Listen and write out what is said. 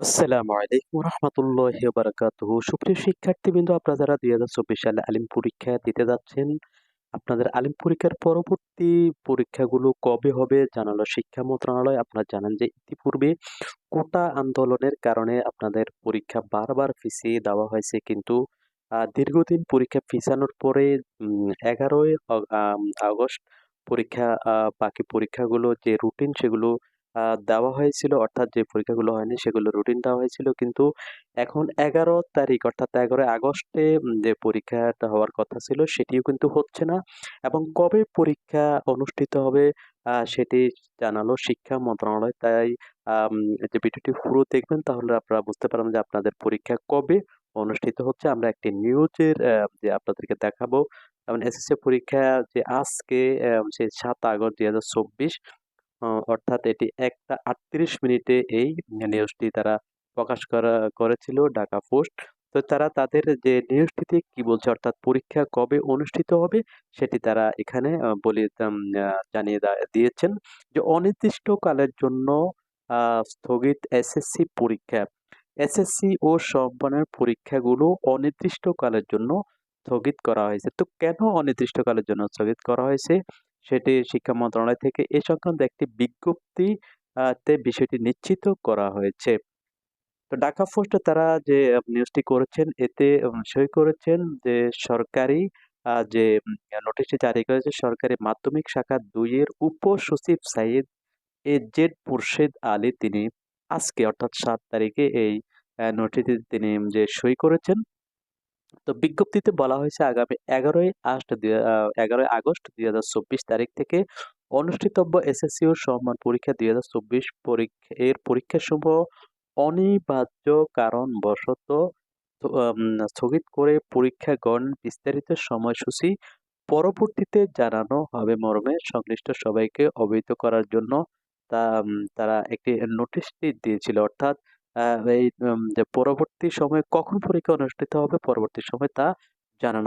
আসসালামু আলাইকুম রহমতুল্লাহি বারাকাতুহু। সুপ্রিয় শিক্ষার্থীবৃন্দ, আপনারা যারা দুই হাজার চব্বিশ সালে আলিম পরীক্ষা দিতে যাচ্ছেন, আপনাদের আলিম পরীক্ষার পরবর্তী পরীক্ষাগুলো কবে হবে জানালো শিক্ষা মন্ত্রণালয়। আপনারা জানেন যে ইতিপূর্বে কোটা আন্দোলনের কারণে আপনাদের পরীক্ষা বারবার পিছিয়ে দেওয়া হয়েছে, কিন্তু দীর্ঘদিন পরীক্ষা পিছানোর পরে এগারোই আগস্ট পরীক্ষা বাকি পরীক্ষাগুলো যে রুটিন সেগুলো দেওয়া হয়েছিল, অর্থাৎ যে পরীক্ষাগুলো হয়নি সেগুলো রুটিন দেওয়া হয়েছিল। কিন্তু এখন এগারো তারিখ, অর্থাৎ এগারোই আগস্টে যে পরীক্ষাটা হওয়ার কথা ছিল সেটিও কিন্তু হচ্ছে না। এবং কবে পরীক্ষা অনুষ্ঠিত হবে সেটি জানালো শিক্ষা মন্ত্রণালয়। তাই যে ভিডিওটি পুরো দেখবেন, তাহলে আপনারা বুঝতে পারবেন যে আপনাদের পরীক্ষা কবে অনুষ্ঠিত হচ্ছে। আমরা একটি নিউজের যে আপনাদেরকে দেখাবো। যেমন এসএসসি পরীক্ষা যে আজকে সে সাত আগস্ট দুই হাজার চব্বিশ অর্থাৎ এটি একটা আটত্রিশ মিনিটে এই নিউজটি তারা প্রকাশ করা, করেছিল ঢাকা পোস্ট। তো তারা তাদের যে নিউজটিতে কি বলছে, অর্থাৎ পরীক্ষা কবে অনুষ্ঠিত হবে, সেটি তারা এখানে বলে জানিয়ে দিয়েছেন যে অনির্দিষ্টকালের জন্য স্থগিত এসএসসি পরীক্ষা। এসএসসি ও সম্মানের পরীক্ষাগুলো অনির্দিষ্টকালের জন্য স্থগিত করা হয়েছে। তো কেন অনির্দিষ্টকালের জন্য স্থগিত করা হয়েছে? সেটি শিক্ষা মন্ত্রণালয় থেকে এ সংক্রান্ত একটি বিজ্ঞপ্তি তে বিষয়টি নিশ্চিত করা হয়েছে। তো ঢাকা পোস্টে তারা যে নিউজটি করেছেন, এতে সই করেছেন যে, সরকারি যে নোটিশটি জারি করেছে, সরকারি মাধ্যমিক শাখা দুইয়ের উপসচিব সাইদ এ জেড মুর্শেদ আলী। তিনি আজকে, অর্থাৎ সাত তারিখে এই নোটিশটি তিনি যে, সই করেছেন। তো বিজ্ঞপ্তিতে বলা হয়েছে আগামী এগারোই আগস্ট এগারোই আগস্ট দুই হাজার চব্বিশ তারিখ থেকে অনুষ্ঠিতব্য এসএসসি ও সম্মান পরীক্ষা দুই হাজার চব্বিশ পরীক্ষা, এর পরীক্ষাসমূহ অনিবার্য কারণবশত স্থগিত করে পরীক্ষা গ্রহণ বিস্তারিত সময়সূচি পরবর্তীতে জানানো হবে মর্মে সংশ্লিষ্ট সবাইকে অবহিত করার জন্য তা তারা একটি নোটিশটি দিয়েছিল। অর্থাৎ এই যে পরবর্তী সময়ে কখন পরীক্ষা অনুষ্ঠিত হবে পরবর্তী সময় তা জানানো